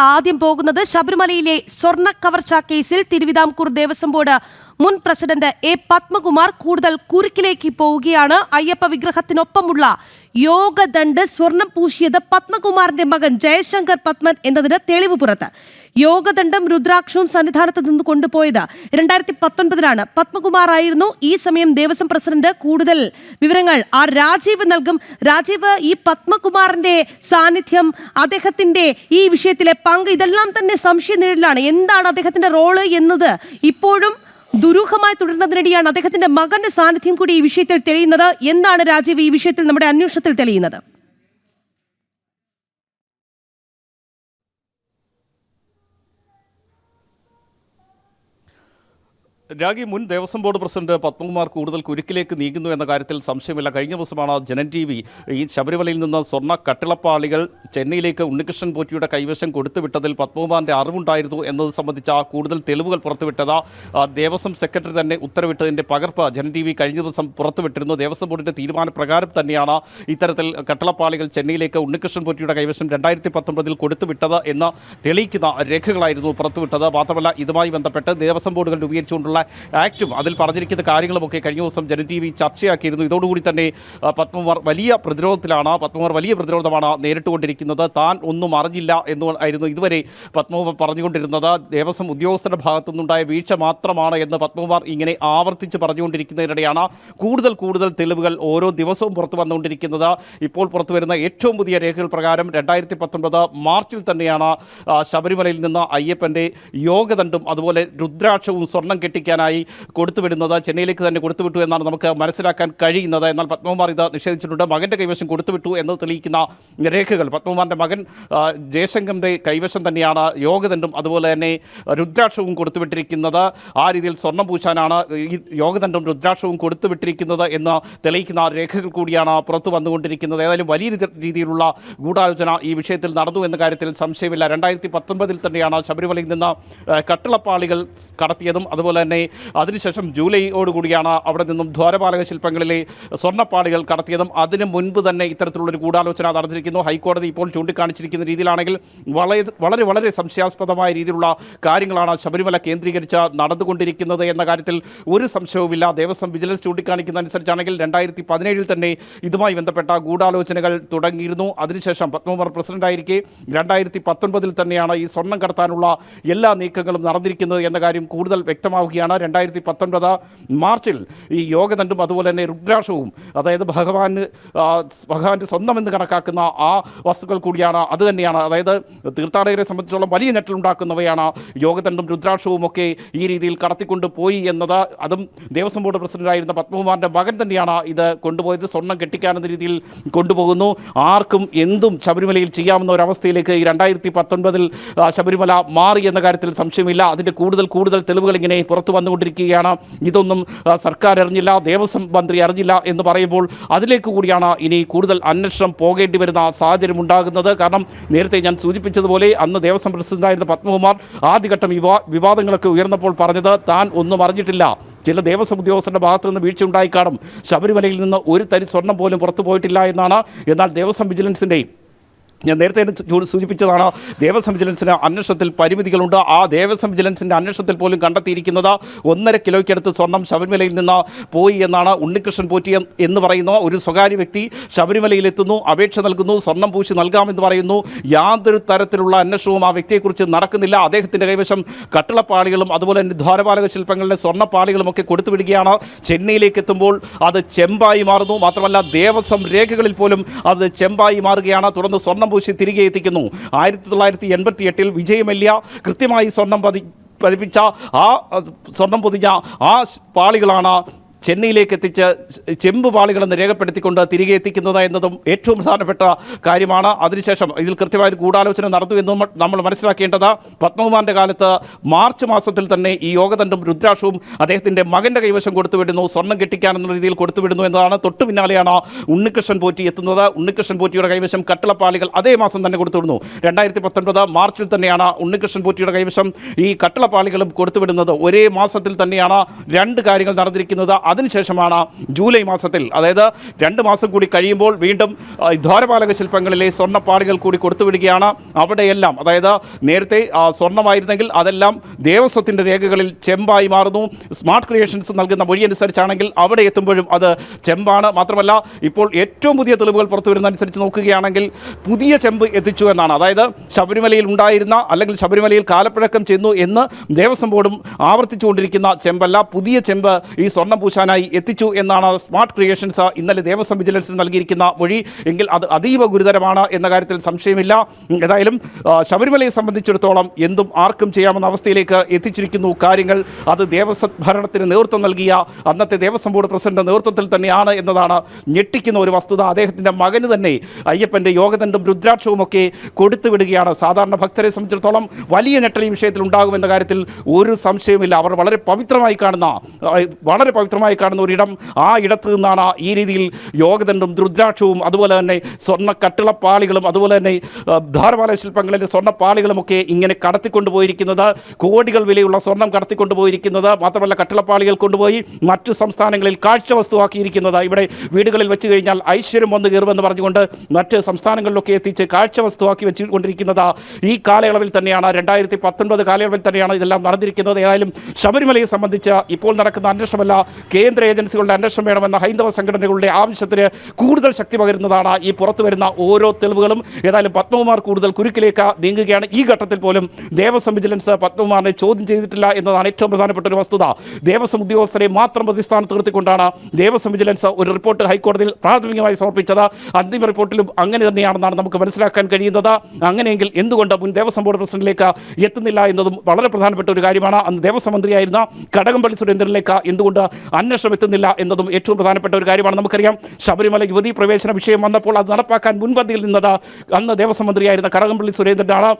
ആദ്യം പോകുന്നത് ശബരിമലയിലെ സ്വർണ കവർച്ച കേസിൽ തിരുവിതാംകൂർ ദേവസ്വം ബോർഡ് മുൻ പ്രസിഡന്റ് എ പത്മകുമാർ കൂടുതൽ കുരുക്കിലേക്ക് പോവുകയാണ്. അയ്യപ്പ വിഗ്രഹത്തിനൊപ്പമുള്ള യോഗദണ്ഡ് സ്വർണം പൂശിയത് പത്മകുമാറിന്റെ മകൻ ജയശങ്കർ പത്മൻ എന്നതിന് തെളിവ് പുറത്ത്. യോഗദണ്ഡം രുദ്രാക്ഷവും സന്നിധാനത്ത് നിന്ന് കൊണ്ടുപോയത് രണ്ടായിരത്തി പത്തൊൻപതിലാണ് പത്മകുമാർ ആയിരുന്നു. ഈ സമയം ദേവസ്വം പ്രസിഡന്റ്. കൂടുതൽ വിവരങ്ങൾ ആ രാജീവ് നൽകും. രാജീവ് ഈ പത്മകുമാറിന്റെ സാന്നിധ്യം അദ്ദേഹത്തിന്റെ ഈ വിഷയത്തിലെ പങ്ക് ഇതെല്ലാം തന്നെ സംശയ നിഴലിലാണ്. എന്താണ് അദ്ദേഹത്തിന്റെ റോൾ എന്നത്? ഇപ്പോഴും ദുരൂഹമായി തുടരുന്നതിനിടെയാണ് അദ്ദേഹത്തിന്റെ മകന്റെ സാന്നിധ്യം കൂടി ഈ വിഷയത്തിൽ തെളിയുന്നത്. എന്താണ് രാജീവ് ഈ വിഷയത്തിൽ നമ്മുടെ അന്വേഷണത്തിൽ തെളിയുന്നത്? രാഗി മുൻ ദേവസ്വം ബോർഡ് പ്രസിഡന്റ് പത്മകുമാർ കൂടുതൽ കുരുക്കിലേക്ക് നീങ്ങുന്നു എന്ന കാര്യത്തിൽ സംശയമില്ല. കഴിഞ്ഞ ദിവസമാണ് ജനൻ ടി വി ഈ ശബരിമലയിൽ നിന്ന് സ്വർണ കട്ടിളപ്പാളികൾ ചെന്നൈയിലേക്ക് ഉണ്ണികൃഷ്ണൻ പോറ്റിയുടെ കൈവശം കൊടുത്തുവിട്ടതിൽ പത്മകുമാറിന്റെ അറിവുണ്ടായിരുന്നു എന്നത് സംബന്ധിച്ച കൂടുതൽ തെളിവുകൾ പുറത്തുവിട്ടത്. ദേവസ്വം സെക്രട്ടറി തന്നെ ഉത്തരവിട്ടതിന്റെ പകർപ്പ് ജനൻ ടി വി കഴിഞ്ഞ ദിവസം പുറത്തുവിട്ടിരുന്നു. ദേവസ്വം ബോർഡിന്റെ തീരുമാനപ്രകാരം തന്നെയാണ് ഇത്തരത്തിൽ കട്ടിളപ്പാളികൾ ചെന്നൈയിലേക്ക് ഉണ്ണികൃഷ്ണൻ പോറ്റിയുടെ കൈവശം രണ്ടായിരത്തി പത്തൊമ്പതിൽ കൊടുത്തുവിട്ടത് എന്ന് തെളിയിക്കുന്ന രേഖകളായിരുന്നു പുറത്തുവിട്ടത്. മാത്രമല്ല ഇതുമായി ബന്ധപ്പെട്ട് ദേവസ്വം ബോർഡുകൾ രൂപീകരിച്ചുകൊണ്ടുള്ള ആക്റ്റും അതിൽ പറഞ്ഞിരിക്കുന്ന കാര്യങ്ങളുമൊക്കെ കഴിഞ്ഞ ദിവസം ജനം ടി വി ചർച്ചയാക്കിയിരുന്നു. ഇതോടുകൂടി തന്നെ പത്മകുമാർ വലിയ പ്രതിരോധത്തിലാണ് പത്മകുമാർ വലിയ പ്രതിരോധമാണ് നേരിട്ടുകൊണ്ടിരിക്കുന്നത്. താൻ ഒന്നും അറിഞ്ഞില്ല എന്ന് ആയിരുന്നു ഇതുവരെ പത്മകുമാർ പറഞ്ഞുകൊണ്ടിരുന്നത്. ദേവസ്വം ഉദ്യോഗസ്ഥരുടെ ഭാഗത്തു നിന്നുണ്ടായ വീഴ്ച മാത്രമാണ് എന്ന് പത്മകുമാർ ഇങ്ങനെ ആവർത്തിച്ച് പറഞ്ഞുകൊണ്ടിരിക്കുന്നതിനിടെയാണ് കൂടുതൽ കൂടുതൽ തെളിവുകൾ ഓരോ ദിവസവും പുറത്തു വന്നുകൊണ്ടിരിക്കുന്നത്. ഇപ്പോൾ പുറത്തു വരുന്ന ഏറ്റവും പുതിയ രേഖകൾ പ്രകാരം രണ്ടായിരത്തി പത്തൊൻപത് മാർച്ചിൽ തന്നെയാണ് ശബരിമലയിൽ നിന്ന് അയ്യപ്പന്റെ യോഗദണ്ഡും അതുപോലെ രുദ്രാക്ഷവും സ്വർണം കെട്ടിക്കാനായി കൊടുത്തുവിടുന്നത് ചെന്നൈയിലേക്ക് തന്നെ കൊടുത്തുവിട്ടു എന്നാണ് നമുക്ക് മനസ്സിലാക്കാൻ കഴിയുന്നത്. എന്നാൽ പത്മകുമാർ ഇത് നിഷേധിച്ചിട്ടുണ്ട്. മകന്റെ കൈവശം കൊടുത്തുവിട്ടു എന്ന് തെളിയിക്കുന്ന രേഖകൾ. പത്മകുമാറിന്റെ മകൻ ജയശങ്കറിന്റെ കൈവശം തന്നെയാണ് യോഗദണ്ഡും അതുപോലെ തന്നെ രുദ്രാക്ഷവും കൊടുത്തുവിട്ടിരിക്കുന്നത്. ആ രീതിയിൽ സ്വർണം പൂശാനാണ് ഈ യോഗദണ്ഡും രുദ്രാക്ഷവും കൊടുത്തുവിട്ടിരിക്കുന്നത് എന്ന് തെളിയിക്കുന്ന രേഖകൾ കൂടിയാണ് പുറത്തു വന്നുകൊണ്ടിരിക്കുന്നത്. ഏതായാലും വലിയ രീതിയിലുള്ള ഗൂഢാലോചന ഈ വിഷയത്തിൽ നടന്നു എന്ന കാര്യത്തിൽ സംശയമില്ല. രണ്ടായിരത്തി പത്തൊൻപതിൽ തന്നെയാണ് ശബരിമലയിൽ നിന്ന് കട്ടിളപ്പാളികൾ കടത്തിയതും അതുപോലെ തന്നെ അതിനുശേഷം ജൂലൈയോടുകൂടിയാണ് അവിടെ നിന്നും ദ്വാരപാലക ശില്പങ്ങളിലെ സ്വർണപ്പാളികൾ കടത്തിയതും അതിന് മുൻപ് തന്നെ ഇത്തരത്തിലുള്ളൊരു ഗൂഢാലോചന നടന്നിരിക്കുന്നു. ഹൈക്കോടതി ഇപ്പോൾ ചൂണ്ടിക്കാണിച്ചിരിക്കുന്ന രീതിയിലാണെങ്കിൽ വളരെ വളരെ സംശയാസ്പദമായ രീതിയിലുള്ള കാര്യങ്ങളാണ് ശബരിമല കേന്ദ്രീകരിച്ച് നടന്നുകൊണ്ടിരിക്കുന്നത് എന്ന കാര്യത്തിൽ ഒരു സംശയവുമില്ല. ദേവസ്വം വിജിലൻസ് ചൂണ്ടിക്കാണിക്കുന്ന അനുസരിച്ചാണെങ്കിൽ രണ്ടായിരത്തി പതിനേഴിൽ തന്നെ ഇതുമായി ബന്ധപ്പെട്ട ഗൂഢാലോചനകൾ തുടങ്ങിയിരുന്നു. അതിനുശേഷം പത്മകുമാർ പ്രസിഡന്റായിരിക്കെ രണ്ടായിരത്തി പത്തൊൻപതിൽ തന്നെയാണ് ഈ സ്വർണം കടത്താനുള്ള എല്ലാ നീക്കങ്ങളും നടന്നിരിക്കുന്നത് എന്ന കാര്യം കൂടുതൽ വ്യക്തമാവുകയാണ്. രണ്ടായിരത്തി പത്തൊൻപത് മാർച്ചിൽ ഈ യോഗദണ്ഡും അതുപോലെ തന്നെ രുദ്രാക്ഷവും അതായത് ഭഗവാന് ഭഗവാന്റെ സ്വന്തമെന്ന് കണക്കാക്കുന്ന ആ വസ്തുക്കൾ കൂടിയാണ്. അത് തന്നെയാണ്. അതായത് തീർത്ഥാടകരെ സംബന്ധിച്ചോളം വലിയ ഞെട്ടലുണ്ടാക്കുന്നവയാണ് യോഗദണ്ഡും രുദ്രാക്ഷവും ഒക്കെ ഈ രീതിയിൽ കടത്തിക്കൊണ്ട് പോയി എന്നത്. അതും ദേവസ്വം ബോർഡ് പ്രസിഡന്റായിരുന്ന പത്മകുമാറിന്റെ മകൻ തന്നെയാണ് ഇത് കൊണ്ടുപോയത്. സ്വർണം കെട്ടിക്കാനെന്ന രീതിയിൽ കൊണ്ടുപോകുന്നു. ആർക്കും എന്തും ശബരിമലയിൽ ചെയ്യാവുന്ന ഒരവസ്ഥയിലേക്ക് ഈ രണ്ടായിരത്തി പത്തൊൻപതിൽ ശബരിമല മാറി എന്ന കാര്യത്തിൽ സംശയമില്ല. അതിന്റെ കൂടുതൽ കൂടുതൽ തെളിവുകൾ ഇങ്ങനെ പുറത്തു വന്നുകൊണ്ടിരിക്കുകയാണ്. ഇതൊന്നും സർക്കാർ അറിഞ്ഞില്ല ദേവസ്വം മന്ത്രി അറിഞ്ഞില്ല എന്ന് പറയുമ്പോൾ അതിലേക്ക് കൂടിയാണ് ഇനി കൂടുതൽ അന്വേഷണം പോകേണ്ടി വരുന്ന സാഹചര്യം ഉണ്ടാകുന്നത്. കാരണം നേരത്തെ ഞാൻ സൂചിപ്പിച്ചതുപോലെ അന്ന് ദേവസ്വം പ്രസിഡന്റായിരുന്ന പത്മകുമാർ ആദ്യഘട്ടം വിവാ വിവാദങ്ങളൊക്കെ ഉയർന്നപ്പോൾ പറഞ്ഞത് താൻ ഒന്നും അറിഞ്ഞിട്ടില്ല. ചില ദേവസ്വം ഉദ്യോഗസ്ഥരുടെ ഭാഗത്തു നിന്ന് വീഴ്ച ഉണ്ടായി കാണും ശബരിമലയിൽ നിന്ന് ഒരു തരി സ്വർണം പോലും പുറത്തു പോയിട്ടില്ല എന്നാണ്. എന്നാൽ ദേവസ്വം വിജിലൻസിന്റെ ഞാൻ നേരത്തെ സൂചിപ്പിച്ചതാണ് ദേവസ്വം വിജിലൻസിന് അന്വേഷണത്തിൽ പരിമിതികളുണ്ട്. ആ ദേവസ്വം വിജിലൻസിന്റെ അന്വേഷണത്തിൽ പോലും കണ്ടെത്തിയിരിക്കുന്നത് ഒന്നര കിലോയ്ക്കടുത്ത് സ്വർണം ശബരിമലയിൽ നിന്ന് പോയി എന്നാണ് ഉണ്ണികൃഷ്ണൻ പോറ്റി എന്ന് പറയുന്ന ഒരു സ്വകാര്യ വ്യക്തി ശബരിമലയിൽ എത്തുന്നു അപേക്ഷ നൽകുന്നു സ്വർണം പൂശി നൽകാമെന്ന് പറയുന്നു. യാതൊരു തരത്തിലുള്ള അന്വേഷണവും ആ വ്യക്തിയെക്കുറിച്ച് നടക്കുന്നില്ല. അദ്ദേഹത്തിന്റെ കൈവശം കട്ടിളപ്പാളികളും അതുപോലെ തന്നെ ദ്വാരപാലക ശില്പങ്ങളിലെ സ്വർണപ്പാളികളും ഒക്കെ കൊടുത്തുവിടുകയാണ്. ചെന്നൈയിലേക്ക് എത്തുമ്പോൾ അത് ചെമ്പായി മാറുന്നു. മാത്രമല്ല ദേവസ്വം രേഖകളിൽ പോലും അത് ചെമ്പായി മാറുകയാണ്. തുടർന്ന് സ്വർണം പൂശി തിരികെ എത്തിക്കുന്നു. ആയിരത്തി തൊള്ളായിരത്തി എൺപത്തി എട്ടിൽ വിജയമല്യ കൃത്യമായി സ്വർണം പതി പതിപ്പിച്ച ആ സ്വർണം പൊതിഞ്ഞ ആ പാളികളാണ് ചെന്നൈയിലേക്ക് എത്തിച്ച് ചെമ്പ് പാളികളെന്ന് രേഖപ്പെടുത്തിക്കൊണ്ട് തിരികെ എത്തിക്കുന്നത് എന്നതും ഏറ്റവും പ്രധാനപ്പെട്ട കാര്യമാണ്. അതിനുശേഷം ഇതിൽ കൃത്യമായ ഒരു ഗൂഢാലോചന നടന്നു എന്നും നമ്മൾ മനസ്സിലാക്കേണ്ടത്. പത്മകുമാറിന്റെ കാലത്ത് മാർച്ച് മാസത്തിൽ തന്നെ ഈ യോഗദണ്ഡും രുദ്രാക്ഷവും അദ്ദേഹത്തിന്റെ മകന്റെ കൈവശം കൊടുത്തുവിടുന്നു. സ്വർണം കെട്ടിക്കാനെന്ന രീതിയിൽ കൊടുത്തുവിടുന്നു എന്നതാണ് തൊട്ടു പിന്നാലെയാണ് ഉണ്ണികൃഷ്ണൻ പോറ്റി എത്തുന്നത്. ഉണ്ണികൃഷ്ണൻ പോറ്റിയുടെ കൈവശം കട്ടിളപ്പാളികൾ അതേ മാസം തന്നെ കൊടുത്തുവിടുന്നു. രണ്ടായിരത്തി പത്തൊൻപത് മാർച്ചിൽ തന്നെയാണ് ഉണ്ണികൃഷ്ണൻ പോറ്റിയുടെ കൈവശം ഈ കട്ടിളപ്പാളികളും കൊടുത്തുവിടുന്നത്. ഒരേ മാസത്തിൽ തന്നെയാണ് രണ്ട് കാര്യങ്ങൾ നടന്നിരിക്കുന്നത്. അതിനുശേഷമാണ് ജൂലൈ മാസത്തിൽ അതായത് രണ്ട് മാസം കൂടി കഴിയുമ്പോൾ വീണ്ടും ദ്വാരപാലക ശില്പങ്ങളിലെ സ്വർണപ്പാളികൾ കൂടി കൊടുത്തുവിടുകയാണ്. അവിടെയെല്ലാം അതായത് നേരത്തെ സ്വർണമായിരുന്നെങ്കിൽ അതെല്ലാം ദേവസ്വത്തിന്റെ രേഖകളിൽ ചെമ്പായി മാറുന്നു. സ്മാർട്ട് ക്രിയേഷൻസ് നൽകുന്ന മൊഴി അനുസരിച്ചാണെങ്കിൽ അവിടെ എത്തുമ്പോഴും അത് ചെമ്പാണ്. മാത്രമല്ല ഇപ്പോൾ ഏറ്റവും പുതിയ തെളിവുകൾ പുറത്തു വരുന്നതനുസരിച്ച് നോക്കുകയാണെങ്കിൽ പുതിയ ചെമ്പ് എത്തിച്ചു എന്നാണ്. അതായത് ശബരിമലയിൽ ഉണ്ടായിരുന്ന അല്ലെങ്കിൽ ശബരിമലയിൽ കാലപ്പഴക്കം ചെന്നു എന്ന് ദേവസ്വം ബോർഡും ആവർത്തിച്ചുകൊണ്ടിരിക്കുന്ന ചെമ്പല്ല പുതിയ ചെമ്പ് ഈ സ്വർണം പൂശാനായി എത്തിച്ചു എന്നാണ് സ്മാർട്ട് ക്രിയേഷൻസ് ഇന്നലെ ദേവസ്വം വിജിലൻസ് നൽകിയിരിക്കുന്ന മൊഴി. എങ്കിൽ അത് അതീവ ഗുരുതരമാണ് എന്ന കാര്യത്തിൽ സംശയമില്ല. ഏതായാലും ശബരിമലയെ സംബന്ധിച്ചിടത്തോളം എന്തും ആർക്കും ചെയ്യാമെന്ന അവസ്ഥയിലേക്ക് എത്തിച്ചിരിക്കുന്നു കാര്യങ്ങൾ. അത് ദേവസ്വം ഭരണത്തിന് നേതൃത്വം നൽകിയ അന്നത്തെ ദേവസ്വം ബോർഡ് പ്രസിഡന്റ് നേതൃത്വത്തിൽ തന്നെയാണ് എന്നതാണ് ഞെട്ടിക്കുന്ന ഒരു വസ്തുത. അദ്ദേഹത്തിന്റെ മകന് തന്നെ അയ്യപ്പന്റെ യോഗദണ്ഡും രുദ്രാക്ഷവും ഒക്കെ കൊടുത്തുവിടുകയാണ് സാധാരണ ഭക്തരെ സംബന്ധിച്ചിടത്തോളം വലിയ ഞെട്ടൽ ഈ വിഷയത്തിൽ ഉണ്ടാകുമെന്ന കാര്യത്തിൽ ഒരു സംശയവുമില്ല. അവർ വളരെ പവിത്രമായി കാണുന്ന വളരെ പവിത്രമായി കാണുന്ന ഒരിടം ആ ഇടത്ത് നിന്നാണ് ഈ രീതിയിൽ യോഗദണ്ഡും രുദ്രാക്ഷവും അതുപോലെ തന്നെ സ്വർണ കട്ടിളപ്പാളികളും അതുപോലെ തന്നെ ധാരമാല ശില്പങ്ങളിലെ സ്വർണപ്പാളികളുമൊക്കെ ഇങ്ങനെ കടത്തിക്കൊണ്ടുപോയിരിക്കുന്നത്. കോടികൾ വിലയുള്ള സ്വർണം കടത്തിക്കൊണ്ടുപോയിരിക്കുന്നത്. മാത്രമല്ല കട്ടിളപ്പാളികൾ കൊണ്ടുപോയി മറ്റു സംസ്ഥാനങ്ങളിൽ കാഴ്ച വസ്തുവാക്കിയിരിക്കുന്നത് ഇവിടെ വീടുകളിൽ വെച്ച് കഴിഞ്ഞാൽ ഐശ്വര്യം വന്നു കയറുമെന്ന് പറഞ്ഞുകൊണ്ട് മറ്റ് സംസ്ഥാനങ്ങളിലൊക്കെ എത്തിച്ച് കാഴ്ച വസ്തുവാക്കി വെച്ചുകൊണ്ടിരിക്കുന്നത് ഈ കാലയളവിൽ തന്നെയാണ്. രണ്ടായിരത്തി പത്തൊൻപത് കാലയളവിൽ തന്നെയാണ് ഇതെല്ലാം നടന്നിരിക്കുന്നത്. ഏതായാലും ശബരിമലയെ സംബന്ധിച്ച് ഇപ്പോൾ നടക്കുന്ന അന്വേഷണമല്ല കേന്ദ്ര ഏജൻസികളുടെ അന്വേഷണം വേണമെന്ന ഹൈന്ദവ സംഘടനകളുടെ ആവശ്യത്തിന് കൂടുതൽ ശക്തി പകരുന്നതാണ് ഈ പുറത്തു വരുന്ന ഓരോ തെളിവുകളും. ഏതായാലും പത്മകുമാർ കൂടുതൽ കുരുക്കിലേക്ക് നീങ്ങുകയാണ്. ഈ ഘട്ടത്തിൽ പോലും ദേവസ്വം വിജിലൻസ് പത്മകുമാറിനെ ചോദ്യം ചെയ്തിട്ടില്ല എന്നതാണ് ഏറ്റവും പ്രധാനപ്പെട്ട ഒരു വസ്തുത. ദേവസ്വം ഉദ്യോഗസ്ഥരെ മാത്രം പ്രതിസ്ഥാനത്ത് നിർത്തിക്കൊണ്ടാണ് ദേവസ്വം വിജിലൻസ് ഒരു റിപ്പോർട്ട് ഹൈക്കോടതിയിൽ പ്രാഥമികമായി സമർപ്പിച്ചത്. അന്തിമ റിപ്പോർട്ടിലും അങ്ങനെ തന്നെയാണെന്നാണ് നമുക്ക് മനസ്സിലാക്കാൻ കഴിയുന്നത്. അങ്ങനെയെങ്കിൽ എന്തുകൊണ്ട് മുൻ ദേവസ്വം ബോർഡ് പ്രസിഡന്റിലേക്ക് എത്തുന്നില്ല എന്നതും വളരെ പ്രധാനപ്പെട്ട ഒരു കാര്യമാണ്. അന്ന് ദേവസ്വം മന്ത്രിയായിരുന്ന കടകംപള്ളി സുരേന്ദ്രനിലേക്ക് എന്തുകൊണ്ട് അന്വേഷണം എത്തുന്നില്ല എന്നതും ഏറ്റവും പ്രധാനപ്പെട്ട ഒരു കാര്യമാണ്. നമുക്കറിയാം ശബരിമല യുവതി പ്രവേശന വിഷയം വന്നപ്പോൾ അത് നടപ്പാക്കാൻ മുൻപന്തിയിൽ നിന്നത് അന്ന് ദേവസ്വം മന്ത്രിയായിരുന്ന കടകംപള്ളി സുരേന്ദ്രനാണ്.